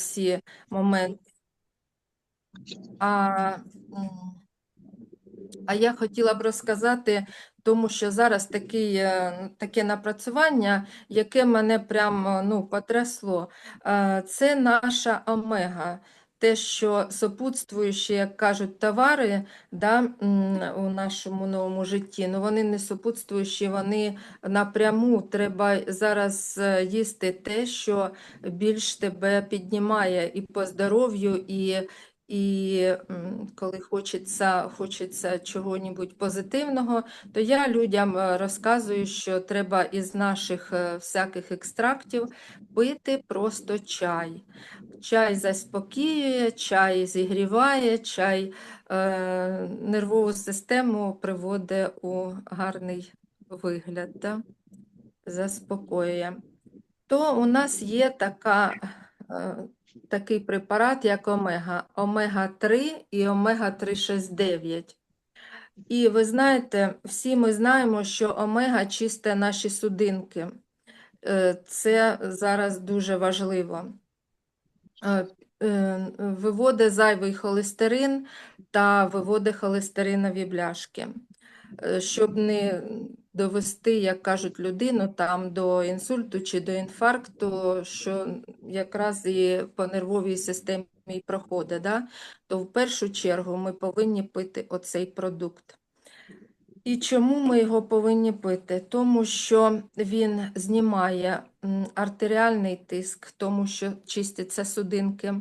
всі моменти. А, а я хотіла б розказати, тому що зараз такий, е, таке напрацювання, яке мене прямо ну, потрясло. Е, Це наша омега. Те, що супутствуючі, як кажуть, товари да, у нашому новому житті, ну вони не супутствуючі, вони напряму треба зараз е, їсти те, що більш тебе піднімає і по здоров'ю, і, і коли хочеться, хочеться чого-небудь позитивного, то я людям е, розказую, що треба із наших е, всяких екстрактів пити просто чай. Чай заспокоює, чай зігріває, чай е, нервову систему приводить у гарний вигляд, да? заспокоює. То у нас є така, е, такий препарат, як омега, омега-3 і омега-369. І ви знаєте, всі ми знаємо, що омега чисте наші судинки. Е, Це зараз дуже важливо. Е, е, Виводить зайвий холестерин та виводить холестеринові бляшки. Е, Щоб не довести, як кажуть, людину там до інсульту чи до інфаркту, що якраз і по нервовій системі проходить, да? то в першу чергу ми повинні пити оцей продукт. І чому ми його повинні пити? Тому що він знімає артеріальний тиск, тому що чистяться судинки.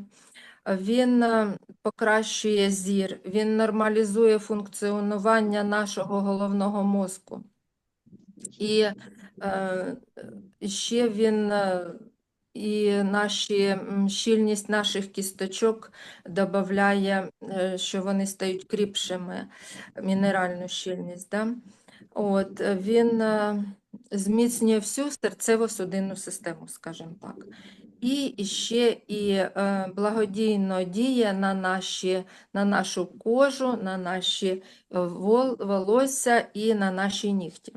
Він е, покращує зір, він нормалізує функціонування нашого головного мозку. І е, ще він е, і наші, щільність наших кісточок додає, що вони стають кріпшими, мінеральну щільність. Да? От, він зміцнює всю серцево-судинну систему, скажімо так. І ще і е, благодійно діє на, наші, на нашу кожу, на наші е, волосся і на наші нігті.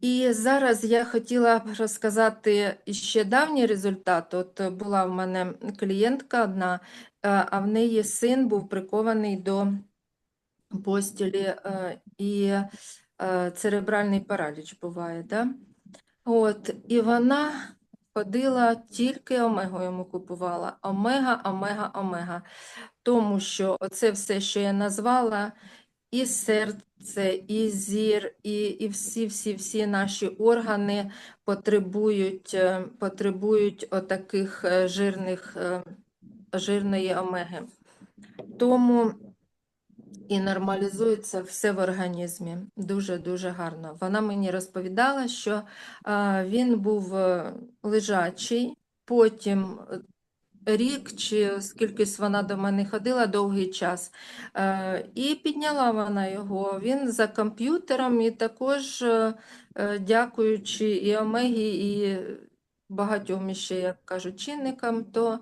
І зараз я хотіла б розказати ще давній результат. От була в мене клієнтка одна, е, а в неї син був прикований до постілі, і церебральний параліч буває. Да? От, і вона ходила тільки омегу йому купувала. Омега, омега, омега. Тому що оце все, що я назвала, і серце, і зір, і, і всі, всі, всі наші органи потребують, е, потребують отаких е, жирних, е, жирної омеги. Тому і нормалізується все в організмі. Дуже-дуже гарно. Вона мені розповідала, що а, він був е, лежачий, потім е, рік чи скільки вона до мене ходила довгий час, е, і підняла вона його. Він за комп'ютером, і також, е, е, дякуючи і Омегі, і багатьом іще, як кажуть, чинникам, то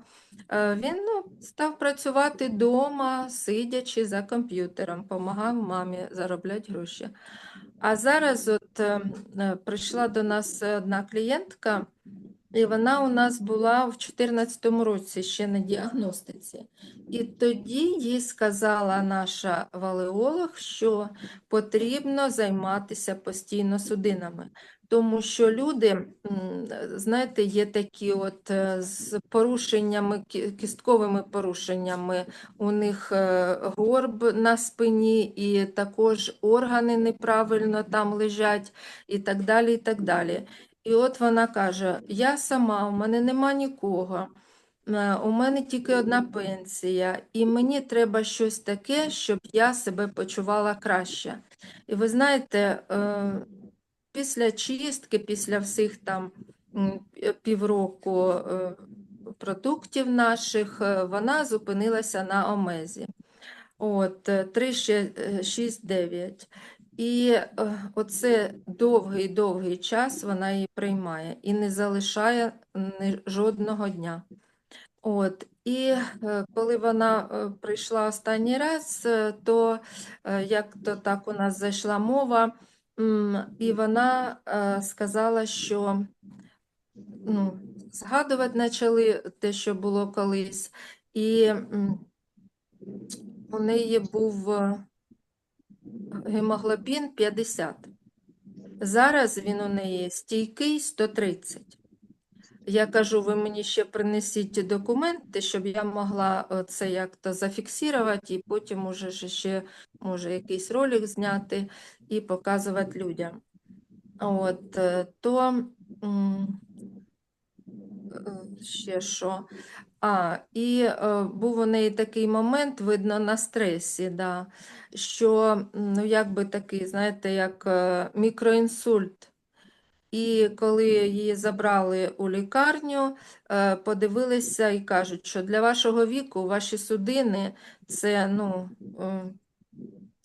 е, він ну, став працювати вдома, сидячи за комп'ютером, допомагав мамі заробляти гроші. А зараз от е, е, прийшла до нас одна клієнтка, і вона у нас була в 2014 році ще на діагностиці. І тоді їй сказала наша валеолог, що потрібно займатися постійно судинами. Тому що люди, знаєте, є такі от е, з порушеннями, кістковими порушеннями, у них е, горб на спині, і також органи неправильно там лежать, і так далі, і так далі. І от вона каже: Я сама, у мене нема нікого. е, У мене тільки одна пенсія, і мені треба щось таке, щоб я себе почувала краще. І ви знаєте, після чистки, після всіх там півроку е, продуктів наших, е, вона зупинилася на омезі. От, 3, 6, 9. І е, оце довгий-довгий час вона її приймає і не залишає жодного дня. От, і е, коли вона е, прийшла останній раз, е, то е, як то так у нас зайшла мова, і вона е, сказала, що ну, згадувати почали те, що було колись, і у неї був е, гемоглобін 50. Зараз він у неї стійкий 130. Я кажу, ви мені ще принесіть документи, щоб я могла це як-то зафіксувати, і потім уже ще може якийсь ролик зняти і показувати людям. От, е, то е, ще що. А, і е, був у неї такий момент, видно, на стресі, да, що, ну, якби такий, знаєте, як е, мікроінсульт. І коли її забрали у лікарню, е, подивилися і кажуть, що для вашого віку ваші судини це, ну,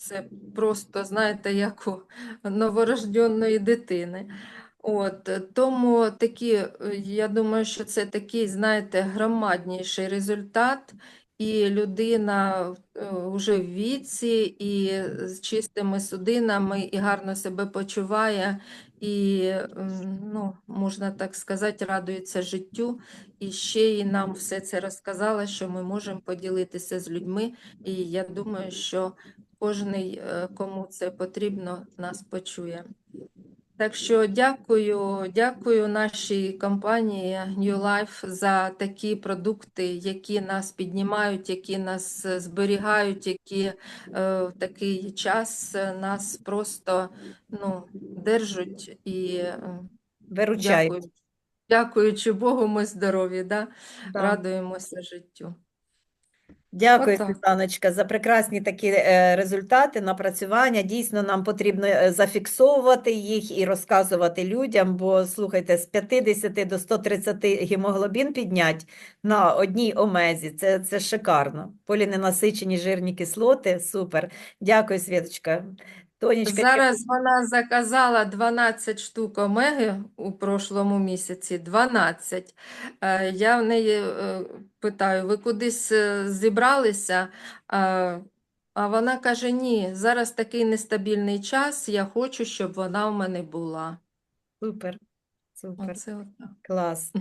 це просто, знаєте, як у новорожденної дитини. От, е, тому такі, е, я думаю, що це такий, знаєте, громадніший результат, і людина вже в віці, і з чистими судинами, і гарно себе почуває, і, ну, можна так сказати, радується життю. І ще й нам все це розказала, що ми можемо поділитися з людьми. І я думаю, що е, кому це потрібно, нас почує. Так що дякую, дякую нашій компанії New Life за такі продукти, які нас піднімають, які нас е, зберігають, які е, в такий час е, нас просто ну, держать і Виручають. дякую. Дякуючи Богу, ми здорові, да? Да. радуємося життю. Дякую. Світланочка, за прекрасні такі е, результати, напрацювання. Дійсно, нам потрібно е, зафіксовувати їх і розказувати людям, бо слухайте, з 50 до 130 гемоглобін піднять на одній омезі. Це, це шикарно. Поліненасичені жирні кислоти. Супер. Дякую, Світочка. Тонечка, Зараз вона заказала 12 штук омеги у прошлому місяці. 12. Е, Я в неї е, питаю, ви кудись е, зібралися? А вона каже, ні, зараз такий нестабільний час, я хочу, щоб вона у мене була. супер. Супер. Оце. Клас.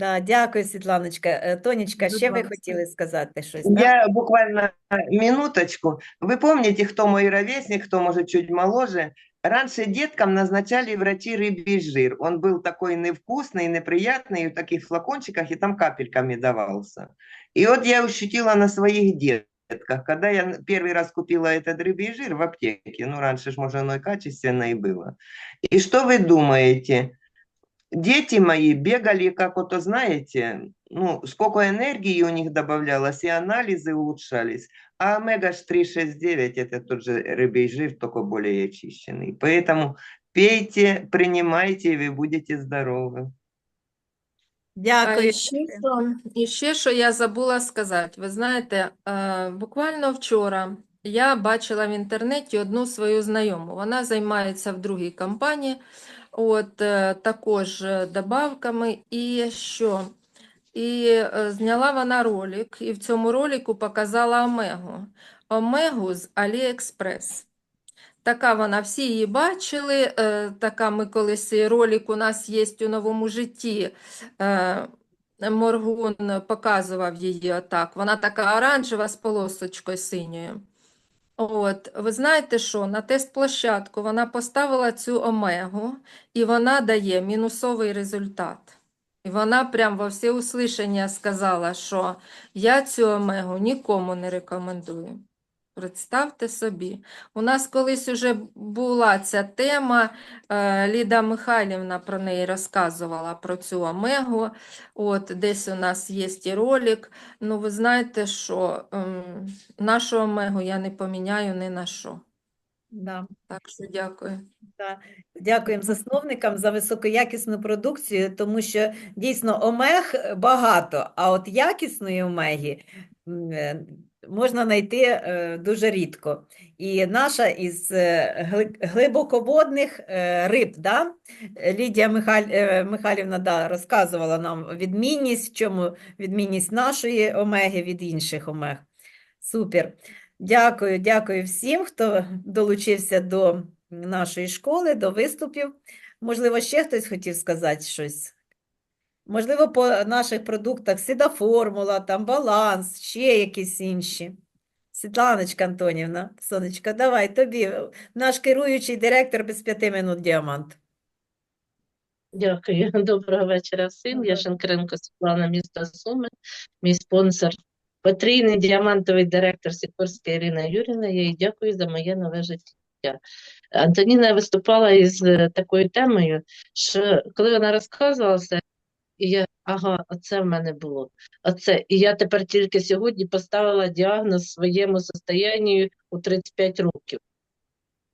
Да, дякую, Світланочка. Е, Тонечка, Будь ще ви ласка. хотіли сказати щось, так? Я буквально минуточку. Вы помните, кто мой ровесник, кто может чуть моложе? Раньше деткам назначали врачи рыбий жир. Он был такой невкусный, неприятный, в таких флакончиках, и там капельками давался. И вот я ощутила на своих детках, когда я первый раз купила этот рыбий жир в аптеке, ну раньше ж, может, оно и качественное было. И что вы думаете? Дети мои бегали, как вот, знаете, ну, сколько энергии у них добавлялось, и анализы улучшались. А омега-369 это тот же рыбий жир, только более очищенный. Поэтому пейте, принимайте, и вы будете здоровы. А Дякую. і ще, що, і ще що я забула сказати. Ви знаєте, е, буквально вчора я бачила в інтернеті одну свою знайому. Вона займається в другій компанії, от е, також е, добавками. І що? І е, зняла вона ролик, і в цьому ролику показала омегу. Омегу з AliExpress. Така вона, всі її бачили. Така ми колись ролик у нас є у новому житті. Моргун показував її отак. Вона така оранжева з полосочкою синьою. От, ви знаєте що? На тест-площадку вона поставила цю омегу, і вона дає мінусовий результат. І вона прям во всеуслышання сказала, що я цю омегу нікому не рекомендую. Представте собі. У нас колись уже була ця тема, е, Ліда Михайлівна про неї розказувала, про цю омегу. От, десь у нас є і ролик. Ну, ви знаєте, що ем, нашу омегу я не поміняю ні на що. Да. Так що дякую. Да. Дякуємо засновникам за високоякісну продукцію, тому що дійсно омег багато, а от якісної омеги е, можна знайти е, дуже рідко. І наша із е, глибоководних е, риб, да? Лідія Михаль... Михайлівна да, розказувала нам відмінність, в чому відмінність нашої омеги від інших омег. Супер. Дякую, дякую всім, хто долучився до нашої школи, до виступів. Можливо, ще хтось хотів сказати щось. Можливо, по наших продуктах Сідаформула, там баланс, ще якісь інші. Світланочка Антонівна, сонечка, давай тобі. Наш керуючий директор без п'яти минут діамант. Дякую. Доброго вечора всім. Я Шенкренко Світлана, місто Суми, мій спонсор, потрійний діамантовий директор Сікорська Ірина Юрівна. Я їй дякую за моє нове життя. Антоніна виступала із е, такою темою, що коли вона розказувала все, і я, ага, оце в мене було. Оце. І я тепер тільки сьогодні поставила діагноз своєму состоянню у 35 років.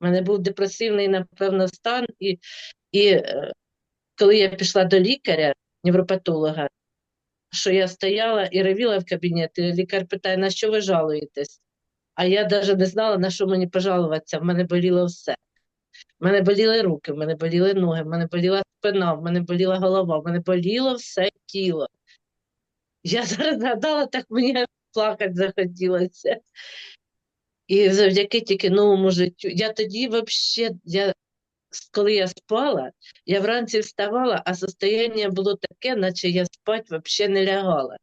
У мене був депресивний, напевно, стан, і, і е, коли я пішла до лікаря, невропатолога, що я стояла і ревіла в кабінеті, лікар питає, на що ви жалуєтесь? А я навіть не знала, на що мені пожалуватися. В мене боліло все. В мене боліли руки, в мене боліли ноги, в мене боліла спина, в мене боліла голова, в мене боліло все тіло. Я зараз згадала, так мені плакати захотілося. І завдяки тільки новому життю. Я тоді взагалі, я, коли я спала, я вранці вставала, а состояние було таке, наче я спати взагалі не лягала.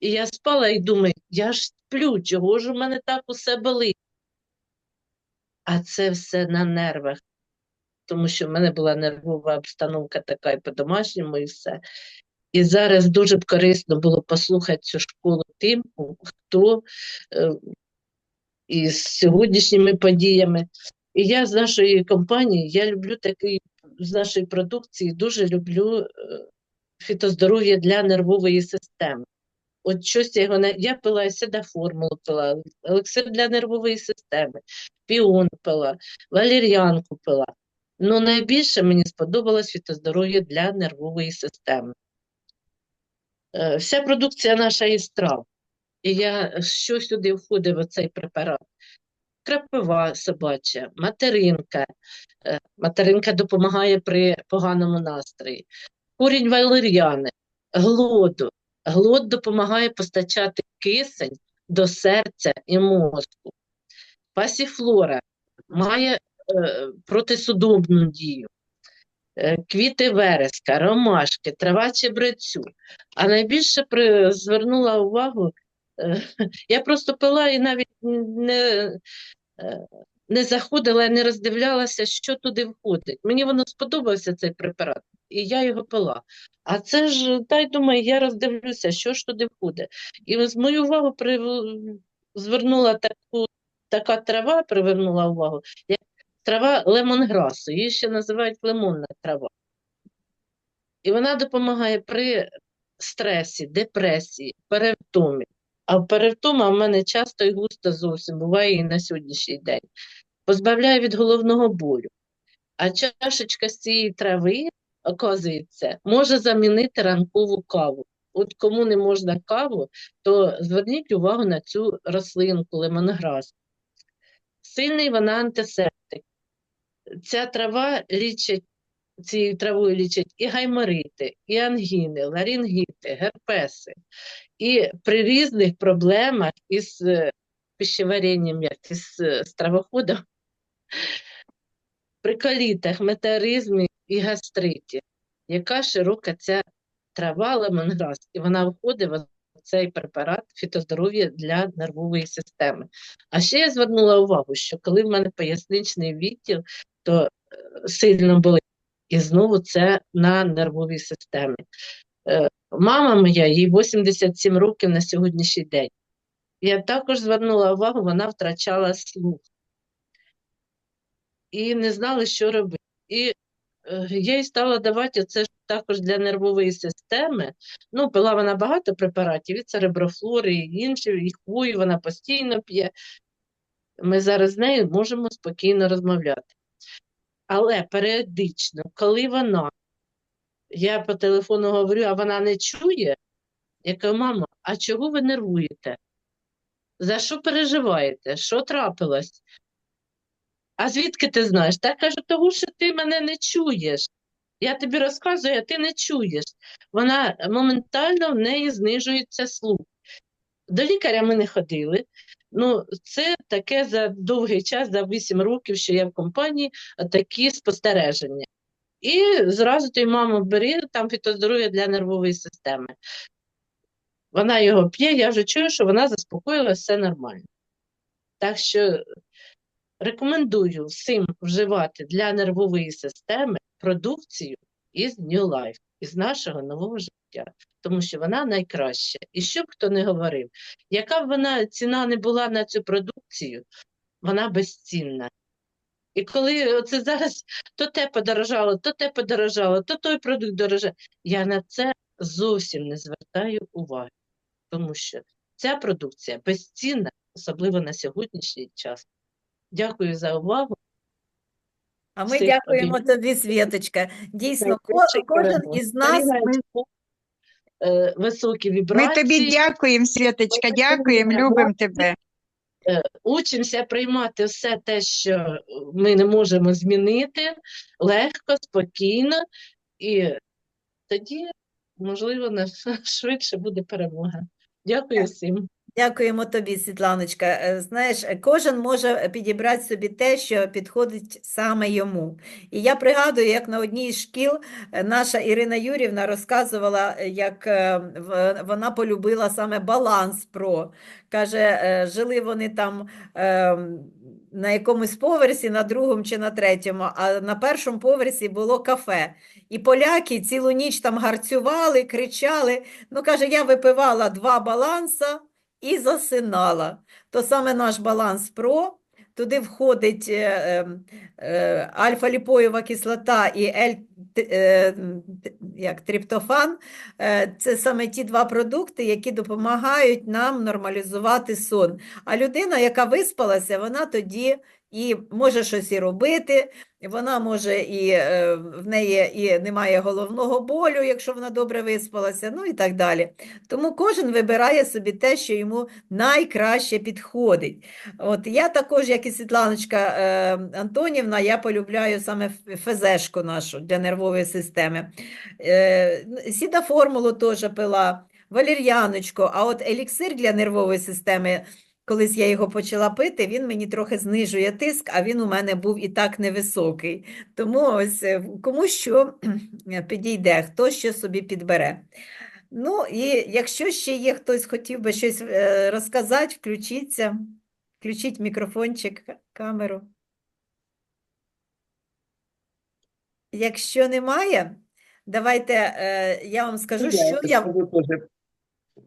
І я спала і думаю, я ж сплю, чого ж у мене так усе болить? А це все на нервах, тому що в мене була нервова обстановка така і по-домашньому, і все. І зараз дуже б корисно було послухати цю школу тим, хто е, із сьогоднішніми подіями. І я з нашої компанії, я люблю такий, з нашої продукції, дуже люблю е, фітоздоров'я для нервової системи. От щось я його я пила сіда формулу пила, елексир для нервової системи, піон пила, валеріанку пила. Ну, найбільше мені сподобалось фітоздоров'я для нервової системи. Е, Вся продукція наша із трав. І я, що сюди входить в цей препарат? Крапива собача, материнка. Е, Материнка допомагає при поганому настрої. Корінь валеріани, глоду. Глод допомагає постачати кисень до серця і мозку. Пасіфлора має протисудомну дію. Е, Квіти вереска, ромашки, трава чебрецю. А найбільше при, звернула увагу, е, я просто пила і навіть не, е, не заходила, не роздивлялася, що туди входить. Мені воно сподобався цей препарат, і я його пила. А це ж, дай думаю, я роздивлюся, що ж туди входить. І з мою увагу при, звернула таку, така трава, привернула увагу, як трава лемонграсу, її ще називають лимонна трава. І вона допомагає при стресі, депресії, перевтомі. А перевтома в мене часто і густо зовсім буває і на сьогоднішній день. Позбавляє від головного болю. А чашечка з цієї трави, оказується, може замінити ранкову каву. От кому не можна каву, то зверніть увагу на цю рослинку лемонграс. Сильний вона антисептик. Ця трава лічить, цією травою лічать і гайморити, і ангіни, ларінгіти, герпеси. І при різних проблемах із е, пищеваренням, як із е, стравоходом, при колітах, метеоризмі і гастриті. Яка широка ця трава лемонграс, і вона входить в цей препарат фітоздоров'я для нервової системи. А ще я звернула увагу, що коли в мене поясничний відділ, то е, сильно болить. І знову це на нервовій системі. Е, Мама моя, їй 87 років на сьогоднішній день. Я також звернула увагу, вона втрачала слух і не знала, що робити. І е, я їй стала давати це також для нервової системи. Ну, пила вона багато препаратів, і цереброфлори, і інші, і хвою вона постійно п'є. Ми зараз з нею можемо спокійно розмовляти. Але періодично, коли вона, я по телефону говорю, а вона не чує, я кажу, мамо, а чого ви нервуєте? За що переживаєте? Що трапилось? А звідки ти знаєш? Та кажу, тому що ти мене не чуєш. Я тобі розказую, а ти не чуєш. Вона моментально в неї знижується слух. До лікаря ми не ходили. Ну, це таке за довгий час, за 8 років, що я в компанії, такі спостереження. І зразу той мамо бери там фітоздоров'я для нервової системи. Вона його п'є, я вже чую, що вона заспокоїлася, все нормально. Так що рекомендую всім вживати для нервової системи продукцію із New Life, із нашого нового життя, тому що вона найкраща. І що б хто не говорив, яка б вона ціна не була на цю продукцію, вона безцінна. І коли це зараз то те подорожало, то те подорожало, то той продукт дорожає, я на це зовсім не звертаю уваги, тому що ця продукція безцінна, особливо на сьогоднішній час. Дякую за увагу. А ми Всіх дякуємо обіймаю. тобі, Світочка. Дійсно, ко- кожен перемог. із нас е, високі Ми тобі дякуємо, Світочка, дякуємо, любимо тебе. е, учимося приймати все те, що ми не можемо змінити, легко, спокійно, і тоді, можливо, на- швидше буде перемога. Дякую всім. Дякуємо тобі, Світланочка. Е, Знаєш, е, кожен може підібрати собі те, що підходить саме йому. І я пригадую, як на одній з шкіл е, наша Ірина Юрівна розказувала, як вона полюбила саме Баланс Про. Каже, жили вони там е, на якомусь поверсі, на другому чи на третьому, а на першому поверсі було кафе. І поляки цілу ніч там гарцювали, кричали. Ну, каже, я випивала два баланса і засинала. То саме наш баланс ПРО, туди входить е, ем, е, альфа-ліпоєва кислота і ель, е. Е, Це саме ті два продукти, які допомагають нам нормалізувати сон. А людина, яка виспалася, вона тоді і може щось і робити, вона може і е, в неї і немає головного болю, якщо вона добре виспалася, ну і так далі. Тому кожен вибирає собі те, що йому найкраще підходить. От я також, як і Світланочка е, Антонівна, я полюбляю саме фезешку нашу для нервової системи. Е, Сіда формулу теж пила, валір'яночку, а от еліксир для нервової системи. Колись я його почала пити, він мені трохи знижує тиск, а він у мене був і так невисокий. Тому ось е, кому що підійде, хто що собі підбере. Ну, і якщо ще є хтось хотів би щось е, розказати, включіться, включіть мікрофончик, камеру. Якщо немає, давайте е, я вам скажу, що Я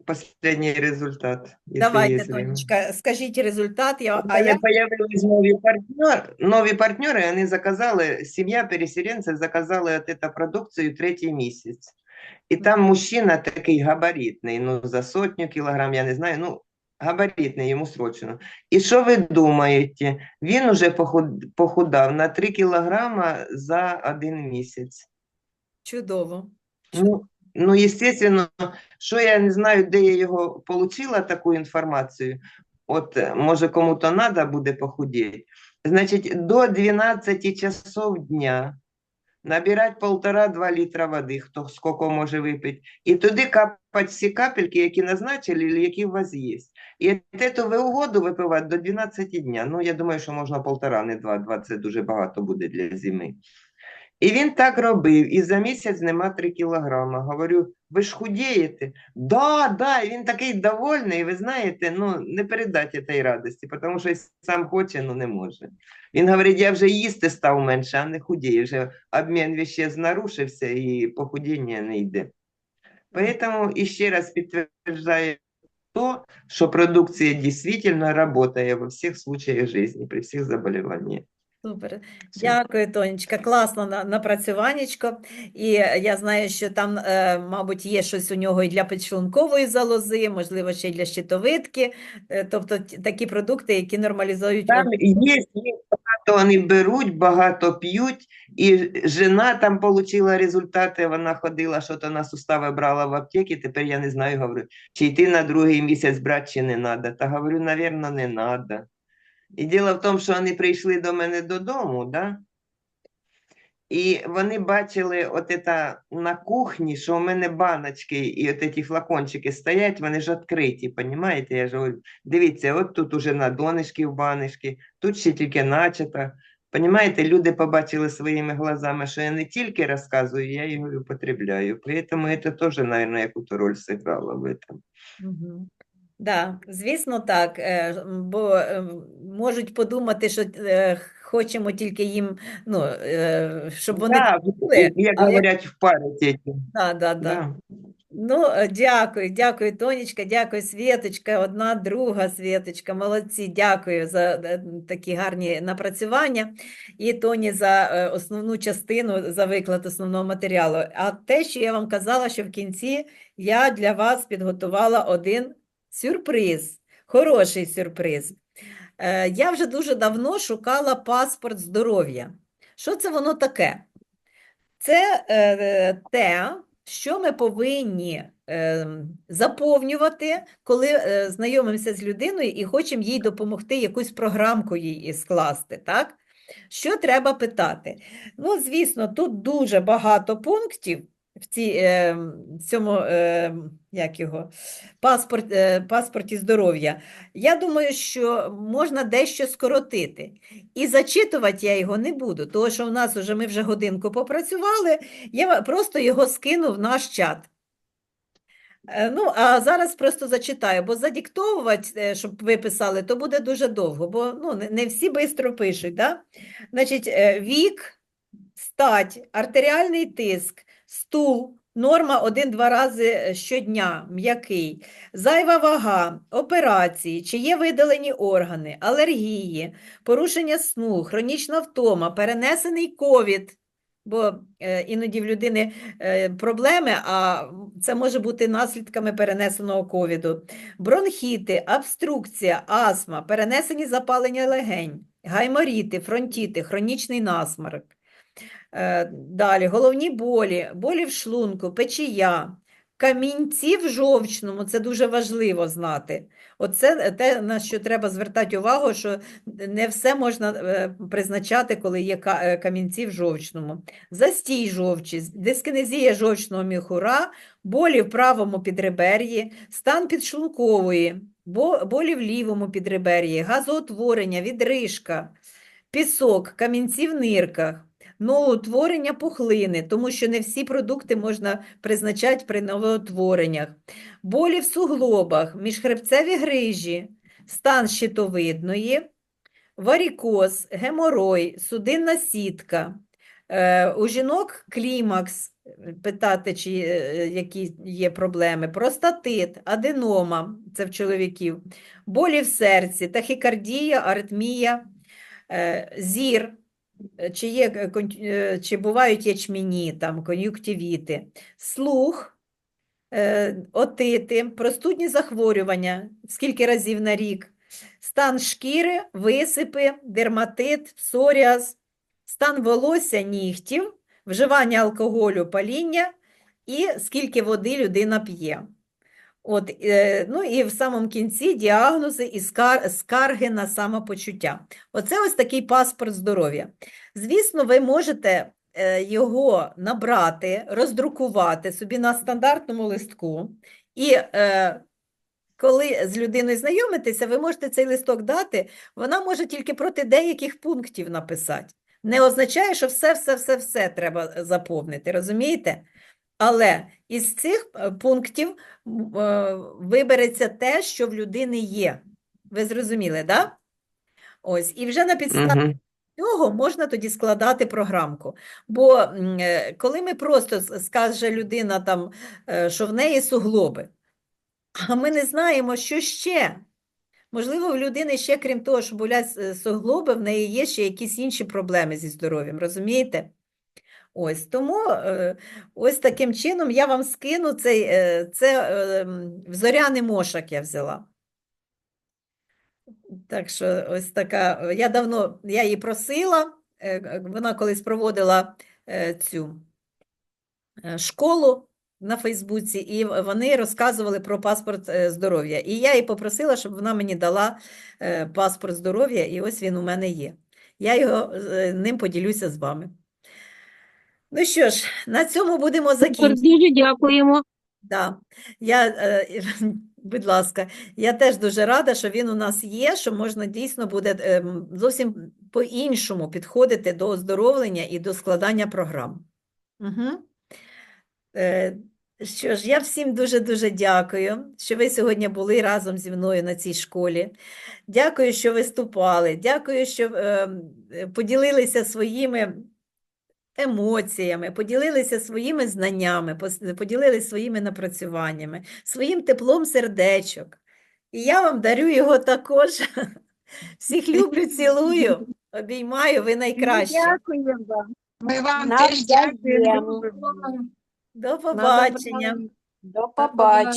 последний результат, Давайте. Тонечка, скажіть результат, я, а я появились нові партнери, нові партнери, вони заказали, сім'я переселенців заказали от эту продукцію третій місяць. І там мужчина такий габаритний, ну за сотню кілограм, я не знаю, ну габаритний йому срочно. І що ви думаєте? Він уже похуд- похудав на 3 кілограма за один місяць. чудово. Ну, ну, естественно, що я не знаю, де я його получила таку інформацію. От, е, може, кому-то треба буде похудеть. Значить, до 12 часов дня набирати полтора-два літра води, хто скільки може випити, і туди капати всі капельки, які назначили, или які у вас є. І цю воду випивати до 12 дня. Ну, я думаю, що можна полтора, не два. Два це дуже багато буде для зими. І він так робив, і за місяць нема 3 кілограма. Говорю, ви ж худієте? Да, да, і він такий довольний, ви знаєте, ну не передати тієї радості, тому що сам хоче, ну не може. Він говорить, я вже їсти став менше, а не худію. Вже обмін веществ нарушився і похудіння не йде. Поэтому іще раз підтверджую то, що продукція дійсно працює во всіх случаях життя, при всіх заболіваннях. Супер. Дякую, Тонечка. Класно на- напрацюванечко. І е, я знаю, що там, е, мабуть, є щось у нього і для підшлункової залози, можливо, ще й для щитовидки. Е, Тобто такі продукти, які нормалізують Там є, є багато вони беруть, багато п'ють, і жена там отримала результати, вона ходила, що то на сустави брала в аптеці, тепер я не знаю, говорю, чи йти на другий місяць брати, чи не треба. Та говорю, навірно, не треба. І діло в тому, що вони прийшли до мене додому, да? І вони бачили от это на кухні, що у мене баночки і от ці флакончики стоять, вони ж відкриті, понімаєте? Я ж говорю, дивіться, от тут уже на донышки в баночки, тут ще тільки начата. Понимаєте, люди побачили своїми глазами, що я не тільки розказую, я його і употребляю. Поэтому це теж, мабуть, якусь роль зіграло в этом. Угу. Да, звісно, так. е, Бо е, можуть подумати, що е, хочемо тільки їм, ну, щоб вони Да, чули, як а як- говорять, впарить этим. Да, да, да. Да. Ну, дякую, дякую, Тонечка, дякую, Світочка, одна, друга Світочка, молодці, дякую за такі гарні напрацювання. І Тоні за основну частину, за виклад основного матеріалу. А те, що я вам казала, що в кінці я для вас підготувала один сюрприз, хороший сюрприз. Е, Я вже дуже давно шукала паспорт здоров'я. Що це воно таке? Це е, те, що ми повинні е, заповнювати, коли е, знайомимося з людиною і хочемо їй допомогти якусь програмку їй скласти. Так? Що треба питати? Ну, звісно, тут дуже багато пунктів в цій, е, цьому е, як його, паспорт, е, паспорті здоров'я. Я думаю, що можна дещо скоротити. І зачитувати я його не буду, тому що в нас вже ми вже годинку попрацювали, я просто його скину в наш чат. Е, Ну, а зараз просто зачитаю, бо задиктовувати, е, щоб ви писали, то буде дуже довго, бо ну, не, не всі швидко пишуть. Да? Значить, е, вік, стать, артеріальний тиск, стул, норма 1-2 рази е, щодня, м'який, зайва вага, операції, чи є видалені органи, алергії, порушення сну, хронічна втома, перенесений ковід, бо е, іноді в людини е, проблеми, а це може бути наслідками перенесеного ковіду, бронхіти, обструкція, астма, перенесені запалення легень, гайморіти, фронтіти, хронічний насморк. Е, Далі. Головні болі, болі в шлунку, печія, камінці в жовчному, це дуже важливо знати. Оце те, на що треба звертати увагу, що не все можна е, призначати, коли є е, камінці в жовчному. Застій жовчі, дискінезія жовчного міхура, болі в правому підребер'ї, стан підшлункової, болі в лівому підребер'ї, газоутворення, відрижка, пісок, камінці в нирках, новоутворення пухлини, тому що не всі продукти можна призначати при новоутвореннях, болі в суглобах, міжхребцеві грижі, стан щитовидної, варікоз, геморой, судинна сітка. Е, У жінок клімакс, питати, чи е, які є проблеми, простатит, аденома, це в чоловіків, болі в серці, тахікардія, аритмія, е, зір, чи, є, е, е, чи бувають ячмені, там, кон'юктивіти, слух, е, отити, простудні захворювання, скільки разів на рік, стан шкіри, висипи, дерматит, псоріаз, стан волосся, нігтів, вживання алкоголю, паління і скільки води людина п'є. От, е, ну і в самому кінці діагнози і скар- скарги на самопочуття. Оце ось такий паспорт здоров'я. Звісно, ви можете е, його набрати, роздрукувати собі на стандартному листку. І е, коли з людиною знайомитеся, ви можете цей листок дати, вона може тільки проти деяких пунктів написати. Не означає, що все, все, все, все треба заповнити, розумієте? Але із цих е, пунктів е, вибереться те, що в людини є. Ви зрозуміли, да? Ось, і вже на підставі Мгм. цього можна тоді складати програмку. Бо е, коли ми просто скаже людина там, що в неї суглоби, а ми не знаємо, що ще. Можливо, в людини ще, крім того, що болять суглоби, в неї є ще якісь інші проблеми зі здоров'ям, розумієте? Ось тому е, ось таким чином я вам скину цей, е, це е, м, в зоряний мошок я взяла. Так що ось така, я давно, я її просила, е, вона колись проводила цю школу на Фейсбуці, і вони розказували про паспорт здоров'я. І я її попросила, щоб вона мені дала паспорт здоров'я, і ось він у мене є. Я його ним поділюся з вами. Ну що ж, на цьому будемо закінчувати. Дуже дякуємо. Да. Я, е, будь ласка, я теж дуже рада, що він у нас є, що можна дійсно буде ем, зовсім по-іншому підходити до оздоровлення і до складання програм. Угу. Е, що ж, я всім дуже-дуже дякую, що ви сьогодні були разом зі мною на цій школі. Дякую, що виступали. Дякую, що ем, е, поділилися своїми емоціями, поділилися своїми знаннями, поділилися своїми напрацюваннями, своїм теплом сердечок. І я вам дарю його також. Всіх люблю, цілую, обіймаю, ви найкращі. Дякуємо вам. Ми вам теж дякуємо. До побачення. До побачення.